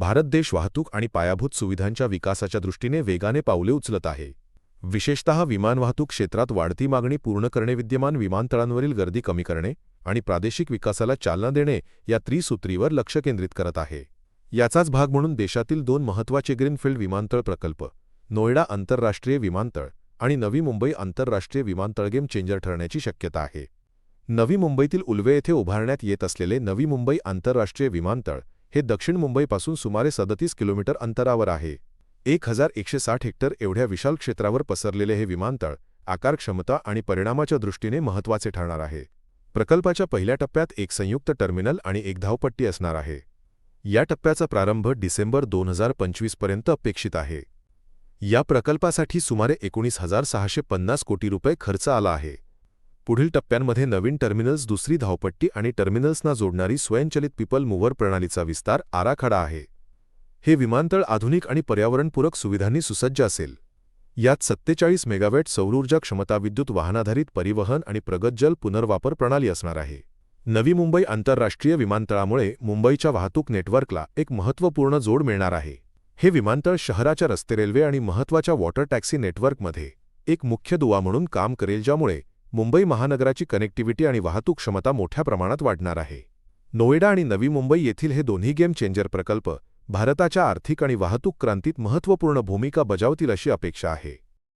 भारत देश वाहतूक आणि पायाभूत सुविधांच्या विकासाच्या दृष्टीने वेगाने पावले उचलत आहे. विशेषतः विमान वाहतूक क्षेत्रात वाढती मागणी पूर्ण करणे विद्यमान विमानतळांवरील गर्दी कमी करणे आणि प्रादेशिक विकासाला चालना देणे या त्रिसूत्रीवर लक्ष केंद्रित करत आहे. याचाच भाग म्हणून देशातील दोन महत्त्वाचे ग्रीनफील्ड विमानतळ प्रकल्प नोएडा आंतरराष्ट्रीय विमानतळ आणि नवी मुंबई आंतरराष्ट्रीय विमानतळ गेम चेंजर ठरण्याची शक्यता आहे. नवी मुंबईतील उल्वे येथे उभारण्यात येत असलेले नवी मुंबई आंतरराष्ट्रीय विमानतळ हे दक्षिण मुंबईपासून सुमारे सदतीस किलोमीटर अंतरावर आहे. एक हजार एकशे साठ हेक्टर एवढ्या विशाल क्षेत्रावर पसरलेले हे विमानतळ आकार क्षमता आणि परिणामाच्या दृष्टीने महत्त्वाचे ठरणार आहे. प्रकल्पाच्या पहिल्या टप्प्यात एक संयुक्त टर्मिनल आणि एक धावपट्टी असणार आहे. या टप्प्याचा प्रारंभ डिसेंबर दोन हजार पंचवीसपर्यंत अपेक्षित आहे. या प्रकल्पासाठी सुमारे एकोणीस हजार सहाशे पन्नास कोटी रुपये खर्च आला आहे. पुढील टप्प्यांमध्ये नवीन टर्मिनल्स दुसरी धावपट्टी आणि टर्मिनल्सना जोडणारी स्वयंचलित पीपल मूव्हर प्रणालीचा विस्तार आराखडा आहे. हे विमानतळ आधुनिक आणि पर्यावरणपूरक सुविधांनी सुसज्ज असेल. यात सत्तेचाळीस मेगावॅट सौरऊर्जा क्षमता विद्युत वाहनाधारित परिवहन आणि प्रगत जल पुनर्वापर प्रणाली असणार आहे. नवी मुंबई आंतरराष्ट्रीय विमानतळामुळे मुंबईच्या वाहतूक नेटवर्कला एक महत्त्वपूर्ण जोड मिळणार आहे. हे विमानतळ शहराच्या रस्ते रेल्वे आणि महत्त्वाच्या वॉटर टॅक्सी नेटवर्कमध्ये एक मुख्य दुवा म्हणून काम करेल ज्यामुळे मुंबई महानगराची कनेक्टिव्हिटी आणि वाहतूक क्षमता मोठ्या प्रमाणात वाढणार आहे. नोएडा आणि नवी मुंबई येथील हे दोन्ही गेम चेंजर प्रकल्प भारताच्या आर्थिक आणि वाहतूक क्रांतीत महत्त्वपूर्ण भूमिका बजावतील अशी अपेक्षा आहे.